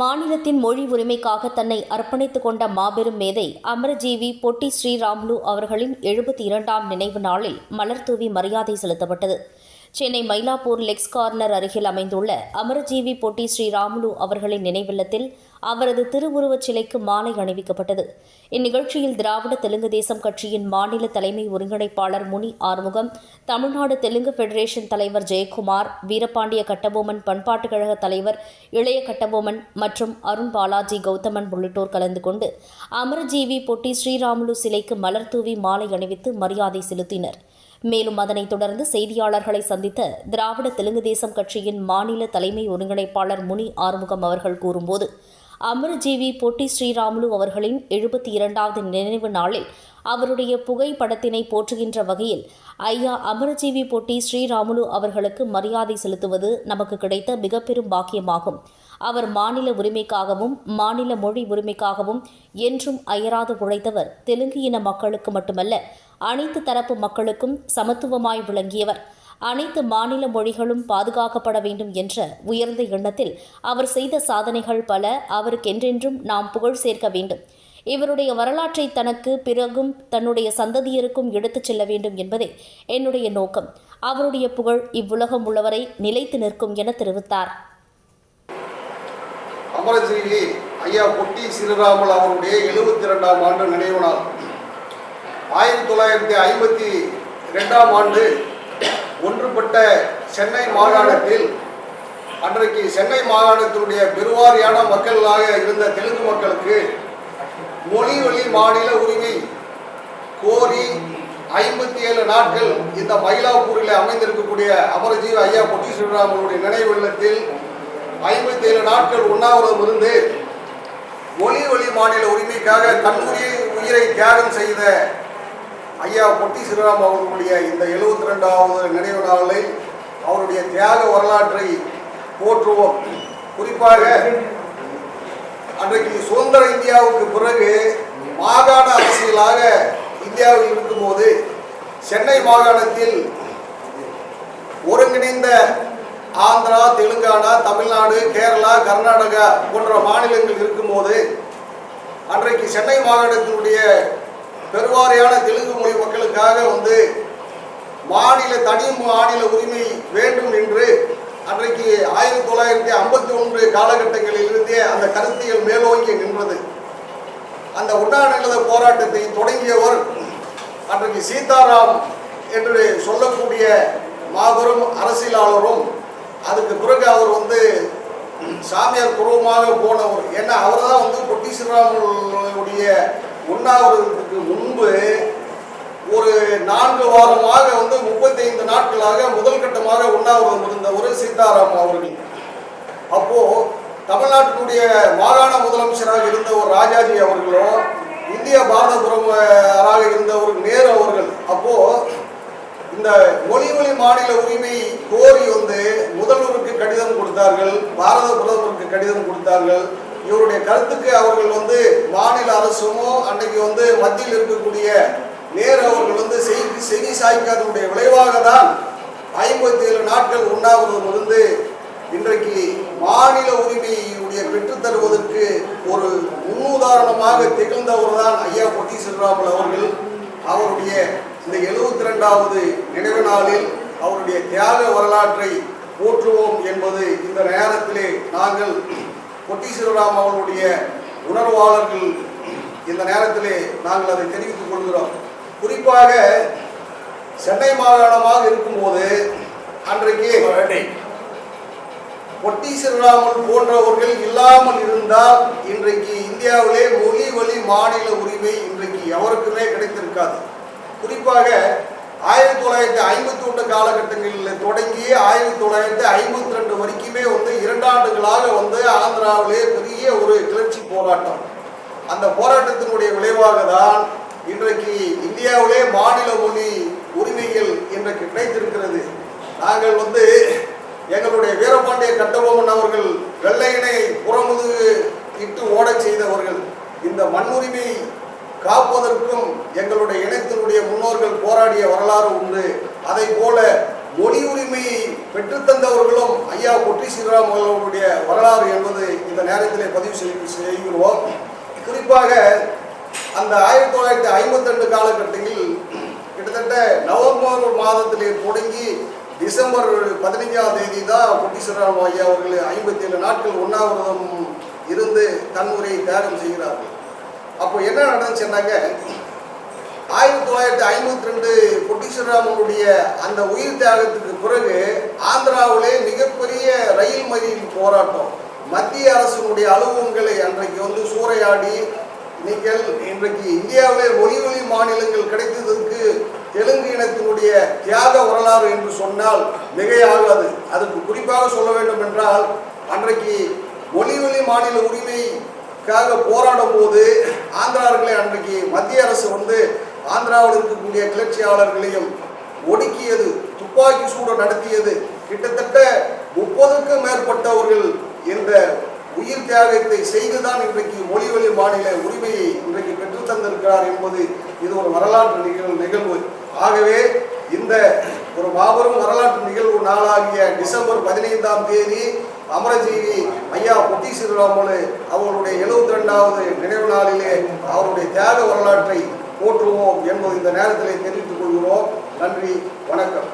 மாநிலத்தின் மொழி உரிமைக்காக தன்னை அர்ப்பணித்துக் கொண்ட மாபெரும் மேதை அமரஜீவி பொட்டி ஸ்ரீராம்லு அவர்களின் எழுபத்தி இரண்டாம் நினைவு நாளில் மலர்தூவி மரியாதை செலுத்தப்பட்டது. சென்னை மயிலாப்பூர் லெக்ஸ் கார்னர் அருகில் அமைந்துள்ள அமரஜீவி போட்டி ஸ்ரீராமுலு அவர்களின் நினைவில்லத்தில் அவரது திருவுருவச் சிலைக்கு மாலை அணிவிக்கப்பட்டது. இந்நிகழ்ச்சியில் திராவிட தெலுங்கு தேசம் கட்சியின் மாநில தலைமை ஒருங்கிணைப்பாளர் முனி ஆறுமுகம் தமிழ்நாடு தெலுங்கு ஃபெடரேஷன் தலைவர் ஜெயக்குமார் வீரபாண்டிய கட்டபொம்மன் பண்பாட்டுக் கழக தலைவர் இளைய கட்டபொம்மன் மற்றும் அருண் பாலாஜி கௌதமன் உள்ளிட்டோர் கலந்து கொண்டு அமரஜீவி பொட்டி ஸ்ரீராமுலு சிலைக்கு மலர் தூவி மாலை அணிவித்து மரியாதை செலுத்தினர். மேலும் அதனைத் தொடர்ந்து செய்தியாளர்களை சந்தித்த திராவிட தெலுங்கு தேசம் கட்சியின் மாநில தலைமை ஒருங்கிணைப்பாளர் முனி ஆறுமுகம் அவர்கள் கூறும்போது அமரஜீவி பொட்டி ஸ்ரீராமுலு அவர்களின் எழுபத்தி இரண்டாவது நினைவு நாளில் அவருடைய புகைப்படத்தினை போற்றுகின்ற வகையில் ஐயா அமரஜீவி பொட்டி ஸ்ரீராமுலு அவர்களுக்கு மரியாதை செலுத்துவது நமக்கு கிடைத்த மிகப்பெரும் பாக்கியமாகும். அவர் மாநில உரிமைக்காகவும் மாநில மொழி உரிமைக்காகவும் என்றும் அயராது உழைத்தவர் தெலுங்கு இன மக்களுக்கு மட்டுமல்ல அனைத்து தரப்பு மக்களுக்கும் சமத்துவமாய் விளங்கியவர். அனைத்து மாநில மொழிகளும் பாதுகாக்கப்பட வேண்டும் என்ற உயர்ந்த எண்ணத்தில் அவர் செய்த சாதனைகள் பல அவருக்கென்றென்றும் நாம் புகழ் சேர்க்க வேண்டும். இவருடைய வரலாற்றை தனக்கு பிறகும் தன்னுடைய சந்ததியருக்கும் எடுத்துச் செல்ல வேண்டும் என்பதே என்னுடைய நோக்கம். அவருடைய புகழ் இவ்வுலகம் உள்ளவரை நிலைத்து நிற்கும் என தெரிவித்தார். அமரஜீவி ஐயா பொட்டி சிறுராமல் அவருடைய எழுபத்தி ரெண்டாம் ஆண்டு நினைவு நாள். ஆயிரத்தி தொள்ளாயிரத்தி ஐம்பத்தி ரெண்டாம் ஆண்டு ஒன்றுபட்ட சென்னை மாகாணத்தில் அன்றைக்கு சென்னை மாகாணத்தினுடைய பெருவாரியான மக்களாக இருந்த தெலுங்கு மக்களுக்கு மொழி வழி மாநில உரிமை கோரி ஐம்பத்தி ஏழு நாட்கள் இந்த மயிலாப்பூரில் அமைந்திருக்கக்கூடிய அமரஜீவ் ஐயா பொட்டி ஸ்ரீராமனுடைய நினைவு இல்லத்தில் ஐம்பத்தி ஏழு நாட்கள் உண்ணாவிரதம் இருந்து மொழி வழி மாநில உரிமைக்காக தன்னுடைய உயிரை தியாகம் செய்த ஐயா பொட்டி ஸ்ரீராம் அவர்களுடைய இந்த எழுபத்தி ரெண்டாவது நினைவு நாளை அவருடைய தியாக வரலாற்றை போற்றுவோம். குறிப்பாக அன்றைக்கு சுதந்திர இந்தியாவுக்கு பிறகு மாகாண அரசியலாக இந்தியாவில் இருக்கும்போது சென்னை மாகாணத்தில் ஒருங்கிணைந்த ஆந்திரா தெலுங்கானா தமிழ்நாடு கேரளா கர்நாடகா போன்ற மாநிலங்கள் இருக்கும்போது அன்றைக்கு சென்னை மாகாணத்தினுடைய பெருவாரியான தெலுங்கு மொழி மக்களுக்காக வந்து மாநில தனி மாநில உரிமை வேண்டும் என்று அன்றைக்கு ஆயிரத்தி தொள்ளாயிரத்தி ஐம்பத்தி ஒன்று காலகட்டங்களில் இருந்தே அந்த கருத்தியல் மேலோங்கி நின்றது. அந்த உண்ணாநிலத போராட்டத்தை தொடங்கியவர் அன்றைக்கு சீதாராம் என்று சொல்லக்கூடிய மாபெரும் அரசியலாளரும் அதுக்கு பிறகு அவர் வந்து சாமியார் குருவமாக போனவர். ஏன்னா அவர் தான் வந்து பொட்டி உண்ணாவிரதத்துக்கு முன்பு ஒரு நான்கு வாரமாக வந்து முப்பத்தைந்து நாட்களாக முதல் கட்டமாக உண்ணாவிரதம் இருந்தவர் சீதாராம் அவர்கள். அப்போ தமிழ்நாட்டினுடைய மாகாண முதலமைச்சராக இருந்த ஒரு ராஜாஜி அவர்களோ இந்திய பாரத இருந்த இருந்தவர் நேரு அவர்கள். அப்போ இந்த மொழி மொழி மாநில உரிமை கோரி வந்து முதல்வருக்கு கடிதம் கொடுத்தார்கள் பாரத பிரதமருக்கு கடிதம் கொடுத்தார்கள். இவருடைய கருத்துக்கு அவர்கள் வந்து மாநில அரசுமோ அன்னைக்கு வந்து மத்தியில் இருக்கக்கூடிய நேரு அவர்கள் வந்து செய்தி செவி சாய்க்காதனுடைய விளைவாக தான் ஐம்பத்தி ஏழு நாட்கள் உண்ணாவிரதம் இருந்து இன்றைக்கு மாநில உரிமையுடைய பெற்றுத் தருவதற்கு ஒரு முன்னுதாரணமாக திகழ்ந்தவர் தான் ஐயா பொட்டி ஸ்ரீராமுல் அவர்கள். அவருடைய இந்த எழுபத்தி ரெண்டாவது நினைவு நாளில் அவருடைய தியாக வரலாற்றை போற்றுவோம் என்பது இந்த நேரத்திலே நாங்கள் பொட்டி ஸ்ரீராம் அவர்களுடைய உணர்வாளர்கள் இந்த நேரத்திலே நாங்கள் அதை தெரிவித்துக் கொள்கிறோம். குறிப்பாக சென்னை மாகாணமாக இருக்கும்போது அன்றைக்கு பொட்டி ஸ்ரீராமன் போன்றவர்கள் இல்லாமல் இருந்தால் இன்றைக்கு இந்தியாவிலே மொழி வழி மாநில உரிமை இன்றைக்கு எவருக்குமே கிடைத்திருக்காது. குறிப்பாக ஆயிரத்தி தொள்ளாயிரத்தி ஐம்பத்தி ஒன்று காலகட்டங்களில் தொடங்கி ஆயிரத்தி தொள்ளாயிரத்தி ஐம்பத்தி ரெண்டு வரைக்குமே வந்து இரண்டாண்டுகளாக வந்து ஆந்திராவிலே பெரிய ஒரு கிளர்ச்சி போராட்டம். அந்த போராட்டத்தினுடைய விளைவாக தான் இன்றைக்கு இந்தியாவிலே மாநில மொழி உரிமைகள் இன்றைக்கு கிடைத்திருக்கிறது. நாங்கள் வந்து எங்களுடைய வீரபாண்டிய கட்டபொம்மன் அவர்கள் வெள்ளையனை புறமுது இட்டு ஓடச் செய்தவர்கள். இந்த மண்ணுரிமை காப்பதற்கும் எங்களுடைய இனத்தினுடைய முன்னோர்கள் போராடிய வரலாறு உண்டு. அதை போல மொழி உரிமையை பெற்றுத்தந்தவர்களும் ஐயா பொட்டி சீராம் அவர்களுடைய வரலாறு என்பது இந்த நேரத்திலே பதிவு செய்கிறோம். குறிப்பாக அந்த ஆயிரத்தி தொள்ளாயிரத்தி ஐம்பத்தி ரெண்டு காலகட்டத்தில் கிட்டத்தட்ட நவம்பர் மாதத்திலே தொடங்கி டிசம்பர் பதினைஞ்சாம் தேதி தான் பொட்டி ஸ்ரீராம் ஐயா அவர்கள் ஐம்பத்தி ஏழு நாட்கள் உண்ணாவிரதம் இருந்து தன்முறையை தியாகம் செய்கிறார்கள். அப்போ என்ன நடந்துச்சுன்னாங்க ஆயிரத்தி தொள்ளாயிரத்தி ஐம்பத்தி ரெண்டு பொட்டிஸ்வராமனுடைய அந்த உயிர் தியாகத்துக்கு பிறகு ஆந்திராவிலே மிகப்பெரிய ரயில் மறியல் போராட்டம். மத்திய அரசினுடைய அலுவலகங்களை அன்றைக்கு வந்து சூறையாடி நீங்கள் இன்றைக்கு இந்தியாவிலே ஒளி ஒளி மாநிலங்கள் கிடைத்ததற்கு தெலுங்கு இனத்தினுடைய தியாக வரலாறு என்று சொன்னால் மிகையாகாது. அதற்கு குறிப்பாக சொல்ல வேண்டும் என்றால் அன்றைக்கு ஒளி ஒளி மாநில காக போராடும் போது ஆந்திராவர்களை அன்றைக்கு மத்திய அரசு வந்து ஆந்திராவில் இருக்கக்கூடிய கிளர்ச்சியாளர்களையும் ஒடுக்கியது துப்பாக்கி சூடு நடத்தியது. கிட்டத்தட்ட முப்பதுக்கும் மேற்பட்டவர்கள் இந்த உயிர் தியாகத்தை செய்துதான் இன்றைக்கு மொழி மாநில உரிமையை இன்றைக்கு பெற்றுத் தந்திருக்கிறார் என்பது இது ஒரு வரலாற்று நிகழ்வு நிகழ்வு. ஆகவே இந்த ஒரு மாபெரும் வரலாற்று நிகழ்வு நாளாகிய டிசம்பர் பதினைந்தாம் தேதி அமரஜீவி ஐயா பொட்டி ஸ்ரீராமுலு அவர்களுடைய எழுபத்தி ரெண்டாவது நினைவு நாளிலே அவருடைய தியாக வரலாற்றை போற்றுவோம் என்பது இந்த நேரத்திலே தெரிவித்துக் கொள்கிறோம். நன்றி வணக்கம்.